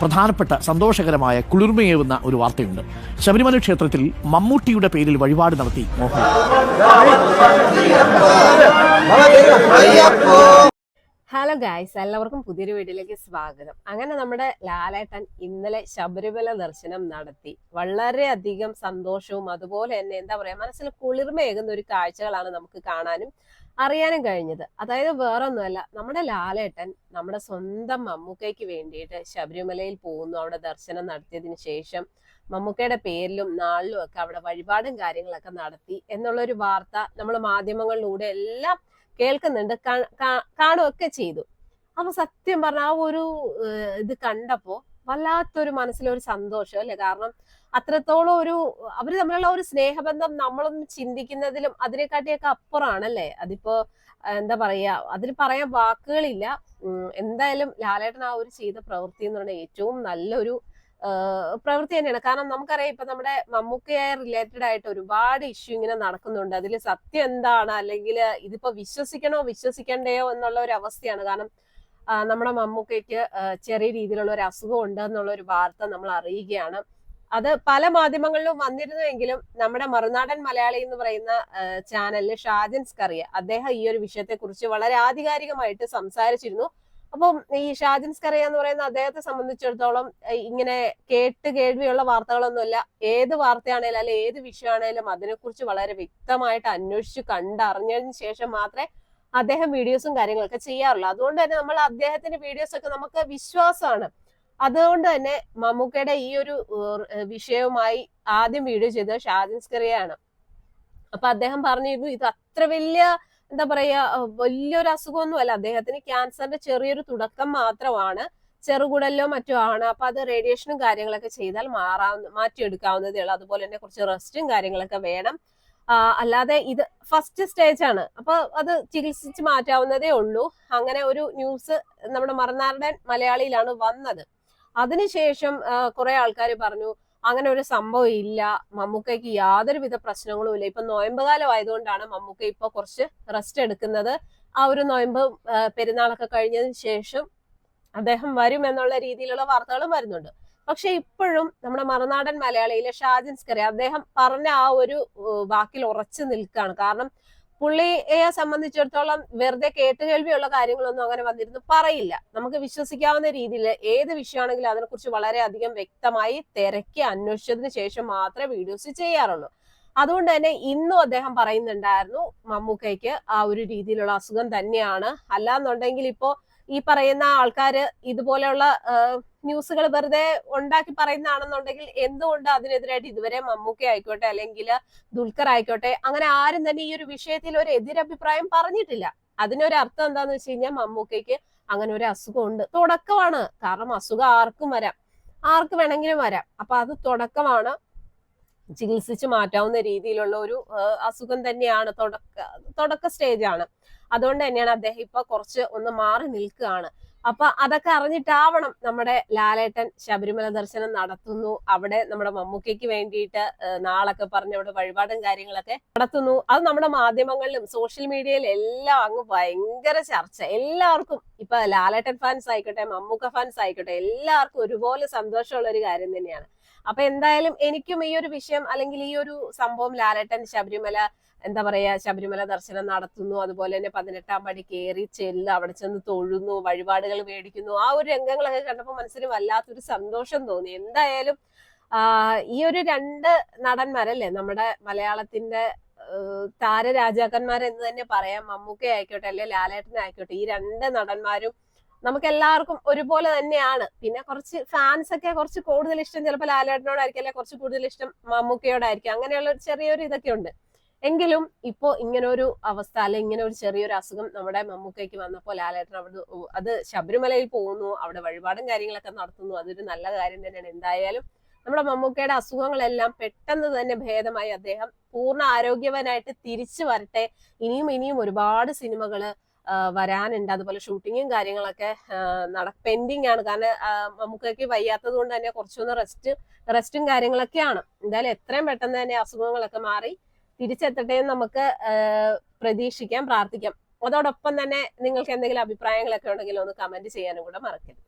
പ്രധാനപ്പെട്ട സന്തോഷകരമായ കുളിർമയേവുന്ന ഒരു വാർത്തയുണ്ട്. ശബരിമല ക്ഷേത്രത്തിൽ മമ്മൂട്ടിയുടെ പേരിൽ വഴിപാട് നടത്തി മോഹൻ. ഹലോ ഗായ്സ് എല്ലാവർക്കും പുതിയൊരു വീഡിയോയിലേക്ക് സ്വാഗതം. അങ്ങനെ നമ്മുടെ ലാലേട്ടൻ ഇന്നലെ ശബരിമല ദർശനം നടത്തി. വളരെയധികം സന്തോഷവും അതുപോലെ തന്നെ എന്താ പറയാ മനസ്സിൽ കുളിർമയേകുന്ന ഒരു കാഴ്ചകളാണ് നമുക്ക് കാണാനും അറിയാനും കഴിഞ്ഞത്. അതായത് വേറൊന്നുമല്ല നമ്മുടെ ലാലേട്ടൻ നമ്മുടെ സ്വന്തം മമ്മൂക്കയ്ക്ക് വേണ്ടിയിട്ട് ശബരിമലയിൽ പോകുന്നു. അവിടെ ദർശനം നടത്തിയതിന് ശേഷം മമ്മൂക്കയുടെ പേരിലും നാളിലും ഒക്കെ അവിടെ വഴിപാടും കാര്യങ്ങളൊക്കെ നടത്തി എന്നുള്ളൊരു വാർത്ത നമ്മൾ മാധ്യമങ്ങളിലൂടെ എല്ലാം കേൾക്കുന്നുണ്ട് കാണുകയൊക്കെ ചെയ്തു. അപ്പൊ സത്യം പറഞ്ഞ ആ ഒരു ഇത് കണ്ടപ്പോ വല്ലാത്തൊരു മനസ്സിലൊരു സന്തോഷം അല്ലെ? കാരണം അത്രത്തോളം ഒരു അവർ തമ്മിലുള്ള ഒരു സ്നേഹബന്ധം നമ്മളൊന്നും ചിന്തിക്കുന്നതിലും അതിനെക്കാട്ടിയൊക്കെ അപ്പുറാണല്ലേ? അതിപ്പോ എന്താ പറയാ അതിന് പറയാൻ വാക്കുകളില്ല. എന്തായാലും ലാലേട്ടൻ ആ ഒരു ചെയ്ത പ്രവൃത്തി എന്ന് പറഞ്ഞാൽ ഏറ്റവും നല്ലൊരു പ്രവൃത്തി തന്നെയാണ്. കാരണം നമുക്കറിയാം ഇപ്പൊ നമ്മുടെ മമ്മൂക്കയെ റിലേറ്റഡ് ആയിട്ട് ഒരുപാട് ഇഷ്യൂ ഇങ്ങനെ നടക്കുന്നുണ്ട്. അതിൽ സത്യം എന്താണ്? അല്ലെങ്കിൽ ഇതിപ്പോ വിശ്വസിക്കണോ വിശ്വസിക്കണ്ടയോ എന്നുള്ള ഒരു അവസ്ഥയാണ്. കാരണം നമ്മുടെ മമ്മൂക്കയ്ക്ക് ചെറിയ രീതിയിലുള്ള ഒരു അസുഖം ഉണ്ട് എന്നുള്ള ഒരു വാർത്ത നമ്മൾ അറിയുകയാണ്. അത് പല മാധ്യമങ്ങളിലും വന്നിരുന്നുവെങ്കിലും നമ്മുടെ മറുനാടൻ മലയാളി എന്ന് പറയുന്ന ചാനലിൽ ഷാജൻ സ്കറിയ അദ്ദേഹം ഈ ഒരു വിഷയത്തെ കുറിച്ച് വളരെ ആധികാരികമായിട്ട് സംസാരിച്ചിരുന്നു. അപ്പം ഈ ഷാജൻ എന്ന് പറയുന്ന അദ്ദേഹത്തെ സംബന്ധിച്ചിടത്തോളം ഇങ്ങനെ കേട്ട് കേൾവിയുള്ള വാർത്തകളൊന്നുമല്ല. ഏത് വാർത്തയാണേലും അല്ലെ ഏത് വിഷയമാണേലും അതിനെക്കുറിച്ച് വളരെ വ്യക്തമായിട്ട് അന്വേഷിച്ച് കണ്ടറിഞ്ഞതിന് ശേഷം മാത്രമേ അദ്ദേഹം വീഡിയോസും കാര്യങ്ങളൊക്കെ ചെയ്യാറുള്ളൂ. അതുകൊണ്ട് തന്നെ നമ്മൾ അദ്ദേഹത്തിന്റെ വീഡിയോസ് ഒക്കെ നമുക്ക് വിശ്വാസമാണ്. അതുകൊണ്ട് തന്നെ മമ്മൂക്കയുടെ ഈ ഒരു വിഷയവുമായി ആദ്യം വീഡിയോ ചെയ്തത് ഷാജിൻ സ്കറിയാണ് അപ്പൊ അദ്ദേഹം പറഞ്ഞിരുന്നു ഇത് അത്ര വലിയ എന്താ പറയാ വലിയൊരു അസുഖമൊന്നും അല്ല അദ്ദേഹത്തിന് ക്യാൻസറിന്റെ ചെറിയൊരു തുടക്കം മാത്രമാണ്. ചെറുകുടലിലോ മറ്റോ ആണ്. അപ്പൊ അത് റേഡിയേഷനും കാര്യങ്ങളൊക്കെ ചെയ്താൽ മാറാ മാറ്റിയെടുക്കാവുന്നതേ ഉള്ളൂ. അതുപോലെ തന്നെ കുറച്ച് റെസ്റ്റും കാര്യങ്ങളൊക്കെ വേണം. അല്ലാതെ ഇത് ഫസ്റ്റ് സ്റ്റേജ് ആണ്. അപ്പൊ അത് ചികിത്സിച്ച് മാറ്റാവുന്നതേ ഉള്ളൂ. അങ്ങനെ ഒരു ന്യൂസ് നമ്മുടെ മറന്നാരുടെ മലയാളിയിലാണ് വന്നത്. അതിനുശേഷം കുറെ ആൾക്കാർ പറഞ്ഞു അങ്ങനെ ഒരു സംഭവം ഇല്ല. മമ്മൂക്കയ്ക്ക് യാതൊരുവിധ പ്രശ്നങ്ങളും ഇല്ല. ഇപ്പൊ നോയമ്പ് കാലം ആയതുകൊണ്ടാണ് മമ്മൂക്ക ഇപ്പൊ കുറച്ച് റെസ്റ്റ് എടുക്കുന്നത്. ആ ഒരു നോയമ്പ് പെരുന്നാളൊക്കെ കഴിഞ്ഞതിന് ശേഷം അദ്ദേഹം വരും എന്നുള്ള രീതിയിലുള്ള വാർത്തകളും വരുന്നുണ്ട്. പക്ഷെ ഇപ്പോഴും നമ്മുടെ മറുനാടൻ മലയാളിയിലെ ഷാജിൻ കറി അദ്ദേഹം പറഞ്ഞ ആ ഒരു വാക്കിൽ ഉറച്ചു നിൽക്കുകയാണ്. കാരണം പുള്ളിയെ സംബന്ധിച്ചിടത്തോളം വെറുതെ കേട്ടുകേൾവിയുള്ള കാര്യങ്ങളൊന്നും അങ്ങനെ വന്നിരുന്നു പറയില്ല. നമുക്ക് വിശ്വസിക്കാവുന്ന രീതിയിൽ ഏത് വിഷയമാണെങ്കിലും അതിനെക്കുറിച്ച് വളരെയധികം വ്യക്തമായി തിരക്കി അന്വേഷിച്ചതിന് ശേഷം മാത്രമേ വീഡിയോസ് ചെയ്യാറുള്ളൂ. അതുകൊണ്ട് തന്നെ ഇന്നും അദ്ദേഹം പറയുന്നുണ്ടായിരുന്നു മമ്മൂക്കയ്ക്ക് ആ ഒരു രീതിയിലുള്ള അസുഖം തന്നെയാണ്. അല്ലാന്നുണ്ടെങ്കിൽ ഇപ്പോ ഈ പറയുന്ന ആൾക്കാര് ഇതുപോലെയുള്ള ന്യൂസുകൾ വെറുതെ ഉണ്ടാക്കി പറയുന്നതാണെന്നുണ്ടെങ്കിൽ എന്തുകൊണ്ട് അതിനെതിരായിട്ട് ഇതുവരെ മമ്മൂക്ക ആയിക്കോട്ടെ അല്ലെങ്കിൽ ദുൽഖർ ആയിക്കോട്ടെ അങ്ങനെ ആരും തന്നെ ഈ ഒരു വിഷയത്തിൽ ഒരു എതിരഭിപ്രായം പറഞ്ഞിട്ടില്ല. അതിനൊരു അർത്ഥം എന്താന്ന് വെച്ച് കഴിഞ്ഞാൽ മമ്മൂക്കയ്ക്ക് അങ്ങനെ ഒരു അസുഖം ഉണ്ട് തുടക്കമാണ്. കാരണം അസുഖം ആർക്കും വരാം. ആർക്ക് വേണമെങ്കിലും വരാം. അപ്പൊ അത് തുടക്കമാണ്. ചികിത്സിച്ച് മാറ്റാവുന്ന രീതിയിലുള്ള ഒരു അസുഖം തന്നെയാണ്. തുടക്ക തുടക്ക സ്റ്റേജ് ആണ്. അതുകൊണ്ട് തന്നെയാണ് അദ്ദേഹം ഇപ്പൊ കുറച്ച് ഒന്ന് മാറി നിൽക്കുകയാണ്. അപ്പൊ അതൊക്കെ അറിഞ്ഞിട്ടാവണം നമ്മുടെ ലാലേട്ടൻ ശബരിമല ദർശനം നടത്തുന്നു. അവിടെ നമ്മുടെ മമ്മൂക്കയ്ക്ക് വേണ്ടിയിട്ട് നാളൊക്കെ പറഞ്ഞ് അവിടെ വഴിപാടും കാര്യങ്ങളൊക്കെ നടത്തുന്നു. അത് നമ്മുടെ മാധ്യമങ്ങളിലും സോഷ്യൽ മീഡിയയിലും എല്ലാം അങ്ങ് ഭയങ്കര ചർച്ച. എല്ലാവർക്കും ഇപ്പൊ ലാലേട്ടൻ ഫാൻസ് ആയിക്കോട്ടെ മമ്മൂക്ക ഫാൻസ് ആയിക്കോട്ടെ എല്ലാവർക്കും ഒരുപോലെ സന്തോഷമുള്ള ഒരു കാര്യം തന്നെയാണ്. അപ്പൊ എന്തായാലും എനിക്കും ഈ ഒരു വിഷയം അല്ലെങ്കിൽ ഈ ഒരു സംഭവം ലാലേട്ടൻ ശബരിമല എന്താ പറയാ ശബരിമല ദർശനം നടത്തുന്നു. അതുപോലെ തന്നെ പതിനെട്ടാം പടി കയറി ചെല്ലു അവിടെ ചെന്ന് തൊഴുന്നു വഴിപാടുകൾ മേടിക്കുന്നു. ആ ഒരു രംഗങ്ങളൊക്കെ കണ്ടപ്പോൾ മനസ്സിന് വല്ലാത്തൊരു സന്തോഷം തോന്നി. എന്തായാലും ഈ ഒരു രണ്ട് നടന്മാരല്ലേ നമ്മുടെ മലയാളത്തിന്റെ താരരാജാക്കന്മാർ താരരാജാക്കന്മാരെന്ന് തന്നെ പറയാം. മമ്മൂക്ക ആയിക്കോട്ടെ അല്ലെ ലാലേട്ടൻ ആയിക്കോട്ടെ ഈ രണ്ട് നടന്മാരും നമുക്ക് എല്ലാവർക്കും ഒരുപോലെ തന്നെയാണ്. പിന്നെ കുറച്ച് ഫാൻസ് ഒക്കെ കുറച്ച് കൂടുതൽ ഇഷ്ടം ചിലപ്പോൾ ലാലേട്ടനോടായിരിക്കും അല്ലെ കുറച്ച് കൂടുതൽ ഇഷ്ടം മമ്മൂക്കയോടായിരിക്കും. അങ്ങനെയുള്ള ചെറിയൊരു ഇതൊക്കെ ഉണ്ട്. എങ്കിലും ഇപ്പോ ഇങ്ങനെ ഒരു അവസ്ഥ അല്ലെ ഇങ്ങനെ ഒരു ചെറിയൊരു അസുഖം നമ്മുടെ മമ്മൂക്കയ്ക്ക് വന്നപ്പോൾ ലാലേട്ടൻ അവിടെ അത് ശബരിമലയിൽ പോകുന്നു അവിടെ വഴിപാടും കാര്യങ്ങളൊക്കെ നടത്തുന്നു അതൊരു നല്ല കാര്യം തന്നെയാണ്. എന്തായാലും നമ്മുടെ മമ്മൂക്കയുടെ അസുഖങ്ങളെല്ലാം പെട്ടെന്ന് തന്നെ ഭേദമായി അദ്ദേഹം പൂർണ ആരോഗ്യവാനായിട്ട് തിരിച്ചു വരട്ടെ. ഇനിയും ഇനിയും ഒരുപാട് സിനിമകൾ വരാനുണ്ട്. അതുപോലെ ഷൂട്ടിങ്ങും കാര്യങ്ങളൊക്കെ നട പെൻഡിങ് ആണ്. കാരണം മമ്മൂക്കയ്ക്ക് വയ്യാത്തത് കൊണ്ട് തന്നെ കുറച്ചൊന്ന് റെസ്റ്റ് റെസ്റ്റും കാര്യങ്ങളൊക്കെയാണ്. എന്തായാലും എത്രയും പെട്ടെന്ന് തന്നെ അസുഖങ്ങളൊക്കെ മാറി തിരിച്ചെത്തട്ടെ എന്ന് നമുക്ക് പ്രതീക്ഷിക്കാം പ്രാർത്ഥിക്കാം. അതോടൊപ്പം തന്നെ നിങ്ങൾക്ക് എന്തെങ്കിലും അഭിപ്രായങ്ങളൊക്കെ ഉണ്ടെങ്കിൽ ഒന്ന് കമന്റ് ചെയ്യാനും കൂടെ മറക്കരുത്.